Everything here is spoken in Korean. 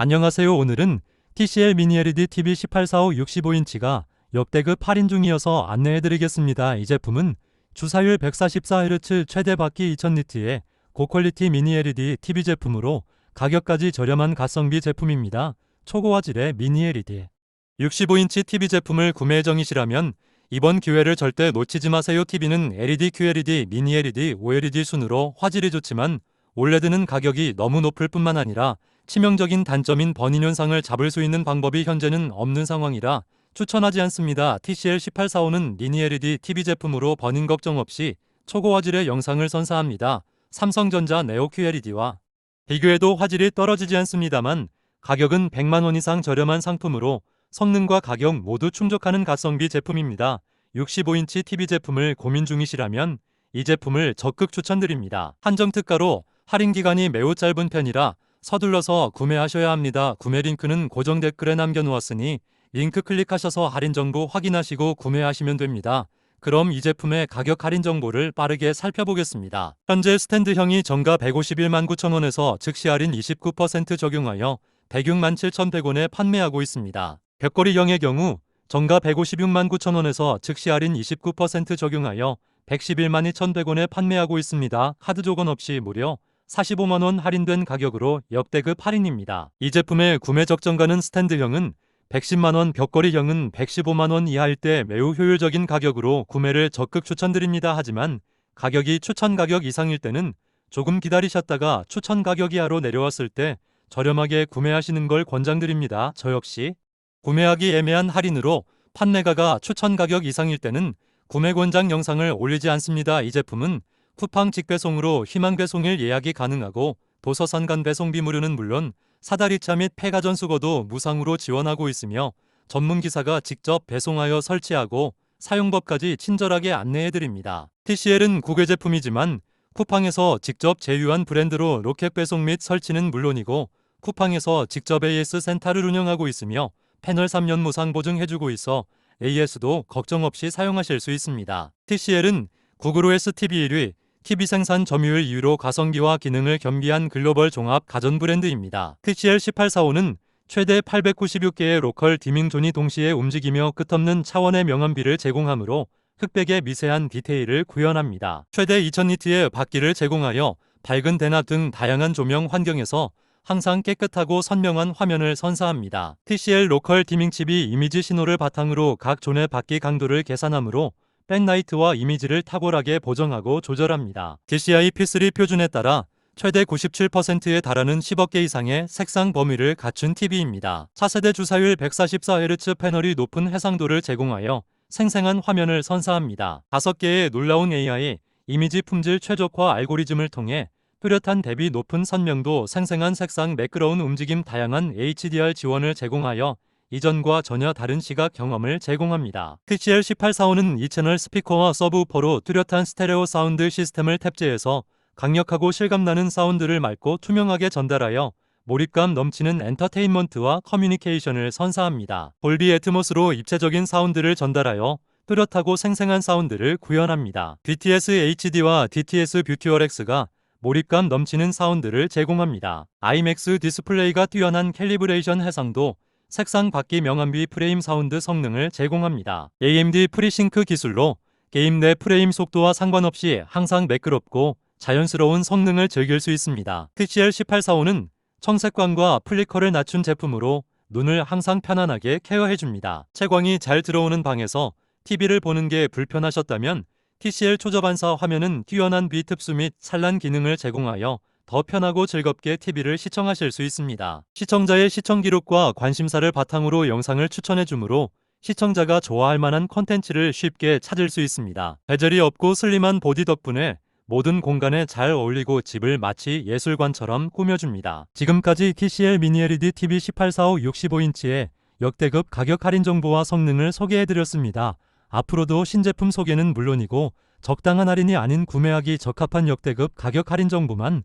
안녕하세요. 오늘은 TCL 미니 LED TV 1845 65인치가 역대급 할인 중이어서 안내해드리겠습니다. 이 제품은 주사율 144Hz 최대 받기 2000니트의 고퀄리티 미니 LED TV 제품으로 가격까지 저렴한 가성비 제품입니다. 초고화질의 미니 LED 65인치 TV 제품을 구매 정이시라면 이번 기회를 절대 놓치지 마세요. TV는 LED, QLED, 미니 LED, OLED 순으로 화질이 좋지만 올레드는 가격이 너무 높을 뿐만 아니라 치명적인 단점인 번인 현상을 잡을 수 있는 방법이 현재는 없는 상황이라 추천하지 않습니다. TCL 1845는 미니 LED TV 제품으로 번인 걱정 없이 초고 화질의 영상을 선사합니다. 삼성전자 네오 QLED와 비교해도 화질이 떨어지지 않습니다만 가격은 100만 원 이상 저렴한 상품으로 성능과 가격 모두 충족하는 가성비 제품입니다. 65인치 TV 제품을 고민 중이시라면 이 제품을 적극 추천드립니다. 한정 특가로 할인 기간이 매우 짧은 편이라 서둘러서 구매하셔야 합니다. 구매 링크는 고정 댓글에 남겨놓았으니 링크 클릭하셔서 할인 정보 확인하시고 구매하시면 됩니다. 그럼 이 제품의 가격 할인 정보를 빠르게 살펴보겠습니다. 현재 스탠드형이 정가 151만 9천원에서 즉시 할인 29% 적용하여 106만 7,100원에 판매하고 있습니다. 벽걸이형의 경우 정가 156만 9천원에서 즉시 할인 29% 적용하여 111만 2,100원에 판매하고 있습니다. 카드 조건 없이 무려 45만원 할인된 가격으로 역대급 할인입니다. 이 제품의 구매 적정가는 스탠드형은 110만원, 벽걸이형은 115만원 이하일 때 매우 효율적인 가격으로 구매를 적극 추천드립니다. 하지만 가격이 추천 가격 이상일 때는 조금 기다리셨다가 추천 가격 이하로 내려왔을 때 저렴하게 구매하시는 걸 권장드립니다. 저 역시 구매하기 애매한 할인으로 판매가가 추천 가격 이상일 때는 구매 권장 영상을 올리지 않습니다. 이 제품은 쿠팡 직배송으로 희망 배송일 예약이 가능하고 도서산 간 배송비 무료는 물론 사다리차 및 폐가전 수거도 무상으로 지원하고 있으며 전문 기사가 직접 배송하여 설치하고 사용법까지 친절하게 안내해 드립니다. TCL은 국외 제품이지만 쿠팡에서 직접 제휴한 브랜드로 로켓 배송 및 설치는 물론이고 쿠팡에서 직접 AS 센터를 운영하고 있으며 패널 3년 무상 보증해주고 있어 AS도 걱정 없이 사용하실 수 있습니다. TCL은 구글 OS TV 1위, TV 생산 점유율 2위로 가성비와 기능을 겸비한 글로벌 종합 가전 브랜드입니다. TCL 1845는 최대 896개의 로컬 디밍존이 동시에 움직이며 끝없는 차원의 명암비를 제공하므로 흑백의 미세한 디테일을 구현합니다. 최대 2000니트의 바퀴를 제공하여 밝은 대낮 등 다양한 조명 환경에서 항상 깨끗하고 선명한 화면을 선사합니다. TCL 로컬 디밍 칩이 이미지 신호를 바탕으로 각 존의 바퀴 강도를 계산하므로 백라이트와 이미지를 탁월하게 보정하고 조절합니다. DCI P3 표준에 따라 최대 97%에 달하는 10억 개 이상의 색상 범위를 갖춘 TV입니다. 차세대 주사율 144Hz 패널이 높은 해상도를 제공하여 생생한 화면을 선사합니다. 5개의 놀라운 AI, 이미지 품질 최적화 알고리즘을 통해 뚜렷한 대비 높은 선명도, 생생한 색상, 매끄러운 움직임, 다양한 HDR 지원을 제공하여 이전과 전혀 다른 시각 경험을 제공합니다. TCL 1845는 2채널 스피커와 서브우퍼로 뚜렷한 스테레오 사운드 시스템을 탑재해서 강력하고 실감나는 사운드를 맑고 투명하게 전달하여 몰입감 넘치는 엔터테인먼트와 커뮤니케이션을 선사합니다. 볼비 애트모스로 입체적인 사운드를 전달하여 뚜렷하고 생생한 사운드를 구현합니다. DTS HD와 DTS 뷰티얼 X가 몰입감 넘치는 사운드를 제공합니다. IMAX 디스플레이가 뛰어난 캘리브레이션 해상도, 색상 바퀴 명암비 프레임 사운드 성능을 제공합니다. AMD 프리싱크 기술로 게임 내 프레임 속도와 상관없이 항상 매끄럽고 자연스러운 성능을 즐길 수 있습니다. TCL 1845는 청색광과 플리커를 낮춘 제품으로 눈을 항상 편안하게 케어해줍니다. 채광이 잘 들어오는 방에서 TV를 보는 게 불편하셨다면 TCL 초저반사 화면은 뛰어난 비특수 및 산란 기능을 제공하여 더 편하고 즐겁게 TV를 시청하실 수 있습니다. 시청자의 시청 기록과 관심사를 바탕으로 영상을 추천해 주므로 시청자가 좋아할 만한 컨텐츠를 쉽게 찾을 수 있습니다. 베젤이 없고 슬림한 보디 덕분에 모든 공간에 잘 어울리고 집을 마치 예술관처럼 꾸며줍니다. 지금까지 TCL 미니 LED TV 1845 65인치의 역대급 가격 할인 정보와 성능을 소개해드렸습니다. 앞으로도 신제품 소개는 물론이고 적당한 할인이 아닌 구매하기 적합한 역대급 가격 할인 정보만